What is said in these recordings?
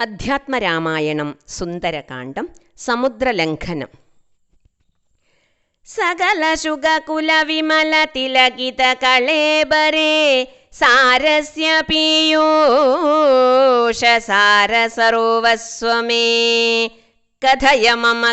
അധ്യാത്മരാമായണം സുന്ദരകാന്ഡം സമുദ്രലംഘനം. സകല ശുഗകുല വിമല തിലകിത കളേബരേ സാരസ്യ मम സാര സർവസ്വമേ കഥയ മമ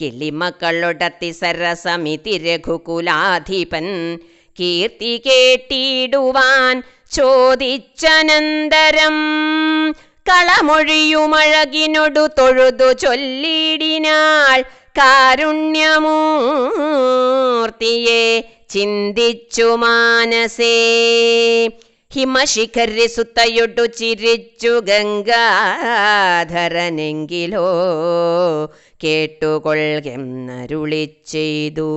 കിളിമക്കളുടത്തി സരസമിതി രഘുകുലാധിപൻ കീർത്തി കേട്ടിടുവാൻ ചോദിച്ചനന്തരം കളമൊഴിയുമഴകിനൊടു തൊഴുതു ചൊല്ലിടിനാൾ കാരുണ്യമൂർത്തിയെ ചിന്തിച്ചു മാനസേ. ഹിമശിഖരി സുത്തയൊട്ടു ചിരിച്ചു ഗംഗാധരനെങ്കിലോ കേട്ടുകൊള്ളരുളി ചെയ്തു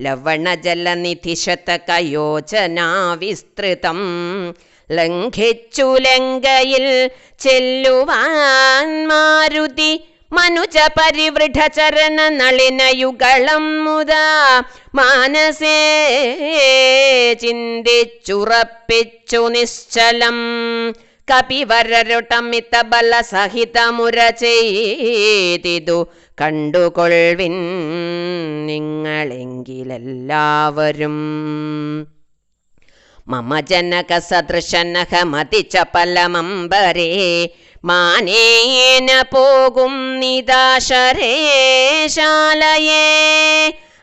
ലവണജലനിധിശതകയോജനാ വിസ്തൃതം ലംഘിച്ചു ലങ്കയിൽ ചെല്ലുവാൻ മാരുതി മനുജ പരിവൃഢ ചരണ നളിനയുഗളം മുതാ മാനസേ ചിന്തിച്ചുറപ്പിച്ചു നിശ്ചലം. കപിവരരുട്ടമിത്ത ബല സഹിതമുര ചെയ്തിതു കണ്ടുകൊൾവിൻ നിങ്ങളെങ്കിലെല്ലാവരും. മമ ജനക സദൃശനഹമതി ചപലമമ്പരേ മാനേന പോകും നിദാശരേശാലയേ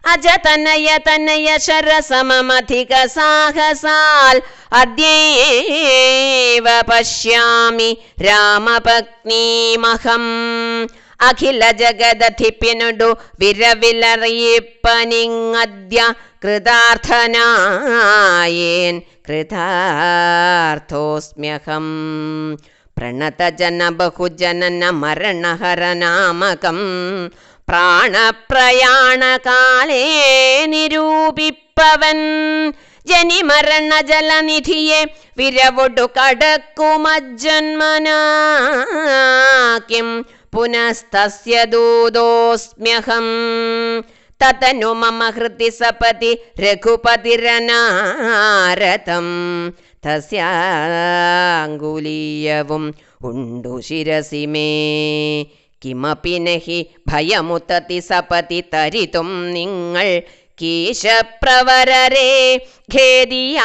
അജതനയ തനയ ശരസമധിക സാഹസാൽ അദ്യേവ പശ്യാമി രാമപത്നീമഹം അഖില ജഗദധിപ്പിനുടു വിരവിലറിയിപ്പനിങ്ങദ്യ കൃതാർത്ഥനായേൻ കൃതാർത്ഥോസ്മ്യഹം. പ്രണതജന ബഹുജനന മരണഹരനാമകം പ്രാണപ്രയാണകാലേ നിരൂപിപ്പവൻ. ജനിമരണജലനിധിയെ വിരവൊടു കടക്കുമജ്ജന്മനാക്കിം പുനസ്തസ്യ ദൂതോസ്മ്യഹം. തതനു മമ ഹൃദി സപതി രഘുപതിരനാരതം. തസ്യാങ്കുലീയവും ഉണ്ടു ശിരസി മേ കിമപി നഹി ഭയമുത്തതി സപതി തരിതും നിങ്ങൾ കീശപ്രവരരെ ഖേദിയായേതുമേ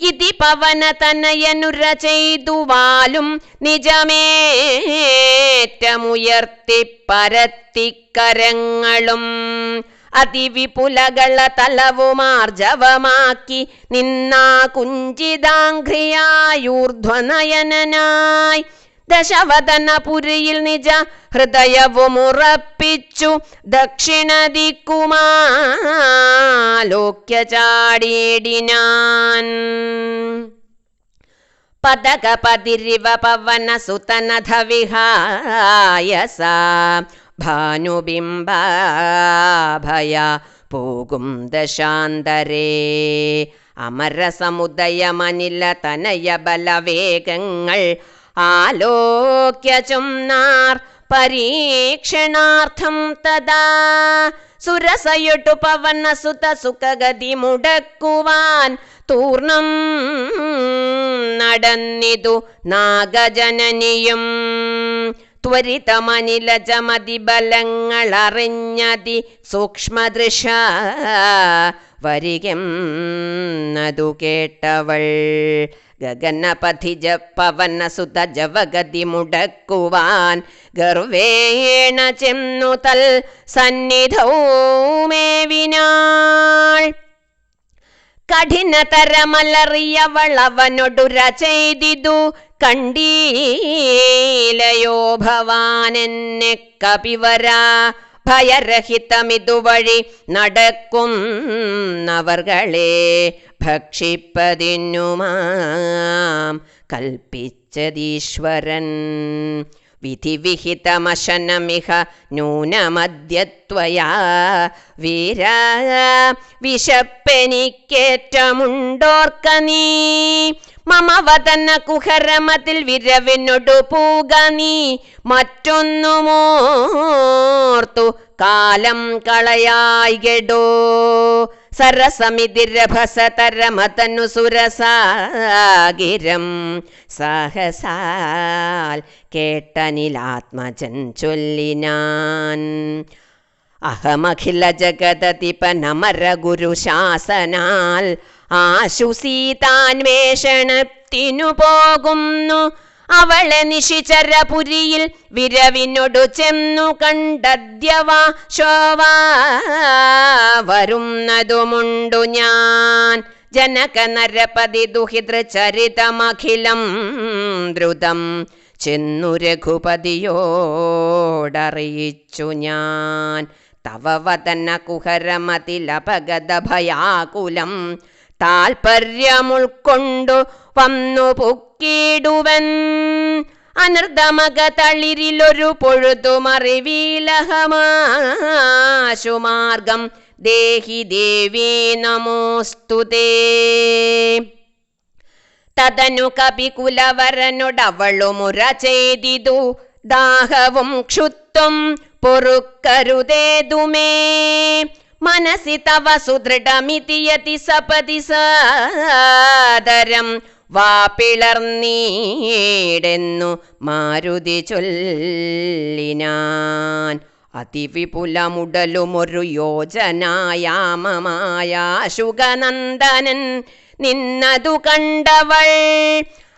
ഇതി പവനതനയനുര ചെയ്തുവാലും നിജമേറ്റമുയർത്തി പരത്തിക്കരങ്ങളും അതിവിപുലകള തലവുമാർജവമാക്കി നിന്നാ കുഞ്ചിതാഘ്രിയായൂർധ്വനയനായി. ദശവതനപുരിയിൽ നിജ ഹൃദയവുമുറപ്പിച്ചു ദക്ഷിണ ദിക്കുമാലോക്യ ചാടിയിടിനാൻ പതകപതിരിവ പവന സുതനധ വിഹായസ ഭാനുബിംബാഭയ പോകും ദശാന്തരേ. അമരസമുദയമനില തനയ ബലവേഗങ്ങൾ ആലോക്യ ചുംനാർ പരീക്ഷണാർത്ഥം തദാ. സുരസയൊട്ടു പവന സുത സുഖഗതി മുടക്കുവാൻ തൂർണം നടന്നിതു നാഗജനനിയും ത്വരിതമനിലജമതി ബലങ്ങൾ അറിഞ്ഞതി സൂക്ഷ്മദൃശ വരികെന്നതു കേട്ടവൾ. ഗഗനപഥിജ പവന സുത ജവഗതി മുടക്കുവാൻ ഗർവേണ ചെന്നു തൽ സന്നിധൗമേവിനാൾ കഠിനതരമലറിയവളവനൊടുര ചെയ്തിതു കണ്ടീലയോ ഭവാനെന്നെ കപിവരാ. ഭയരഹിതമിതുവഴി നടക്കുന്നവർകളെ ഭക്ഷിപ്പതിനുമാം. കൽപ്പിച്ചതീശ്വരൻ വിധിവിഹിതമശനമിഹ നൂനമദ്യത്വയാ വീര വിശപ്പെനിക്കേറ്റമുണ്ടോർക്ക നീ മമ വതന കുഹരമതിൽ വിരവിനൊടു പൂക നീ മറ്റൊന്നുമോർത്തു കാലം കളയായികടോ. സരസമിതിരഭസതരമതനു സുരസാഗിരം. സഹസാൽ കേട്ടനിലാത്മജൻ ചൊല്ലിനാൻ. അഹമഖില ജഗതതിപനമര ഗുരുശാസനാൽ ആശുസീതാന്വേഷണത്തിനു പോകുന്നു. അവളെ നിശിചരപുരിയിൽ വിരവിനൊടു ചെന്നു കണ്ടദ്യവാ ശോവ. വരുന്നതുമുണ്ടു ഞാൻ. ജനക നരപതി ദുഹിതൃചരിതമഖിലം ദ്രുതം ചെന്നു രഘുപതിയോടറിയിച്ചു ഞാൻ. തവ വതന കുഹരമതിലപഗത ഭയാകുലം താൽപര്യമുൾക്കൊണ്ടു വന്നു പൊക്കിടുവൻ. അനർദമക തളിരിലൊരു പൊഴുതുമറിവീലഹമാശുമാർഗം. ദേഹി ദേവീ നമോസ്തുതേ. തതനു കപികുലവരനോടവളുമുറ ചെയ്തിതു. ദാഹവും ക്ഷുത്വം പൊറുക്കരുതേതുമേ. മനസി തവ സുദൃഢമിതിയതി സപതി സാദരം വാപ്പിളർന്നീടെന്നു മാരുതി ചൊല്ലിനാൻ. അതിവിപുലമുടലുമൊരു യോജനായാമമായ ശുഗനന്ദനൻ നിന്നതു കണ്ടവൾ.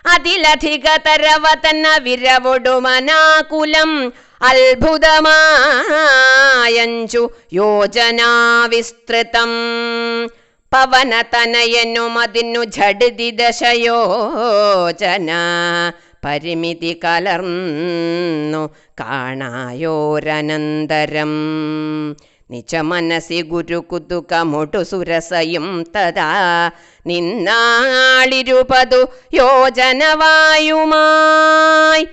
അതിലധിക തരവതന വിരവൊടുമനാകുലം അത്ഭുതമായഞ്ചു യോജനാവിസ്തൃതം. പവനതനയനുമതിനു ഝടിതി ദശയോചന പരിമിതി കലർന്നു കാണായോരനന്തരം. നിജമനസി ഗുരുകുതുകമൊടു സുരസയും തഥാ. നിന്നാളിരുപതു യോജനവായുമായി.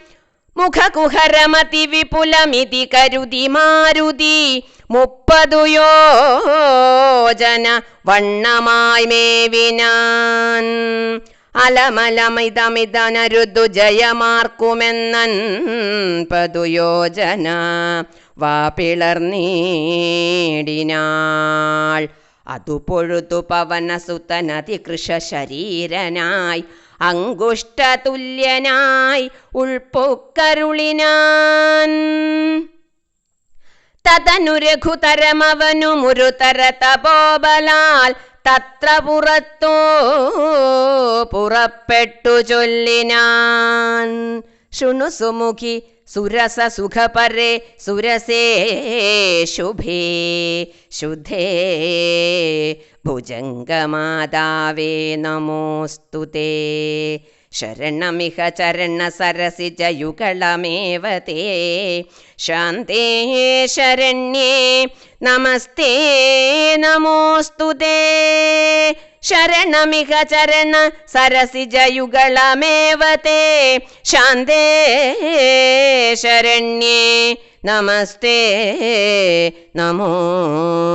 മുഖകുഹരമതി വിപുലമിതി കരുതി മാരുതി. മുപ്പതു യോജന വണ്ണമായി അലമലമിതമിതനരുതു ജയമാർക്കുമെന്നൻ പതുയോജന വാപിളർന്നീടിനാൾ അതു പൊഴുതു പവനസുതനതികൃഷ ശരീരനായി അങ്കുഷ്ടതുല്യനായി ഉൾപ്പൊക്കരുളിനാൻ തതനു രഘുതരമവനു മുരുതര തപോബലാൽ തത്ര പുറത്തോ പുറപ്പെട്ടു ചൊല്ലിനാൻ. ശുണു സുമുഖി സുരസ സുഖപരേ സുരസേ ശുഭേ ശുദ്ധേ ഭുജംഗമാതാവേ നമോസ്തുതേ. ശരണമിഹ ചരണ സരസിജയുഗളമേവ തേ ശാന്തേ ശരണ്യേ നമസ്തേ നമോസ്തുതേ ശരണമിഹ ചരണ സരസിജയുഗളമേവ തേ ശാന്തേ ശരണ്യേ നമസ്തേ നമോസ്തുതേ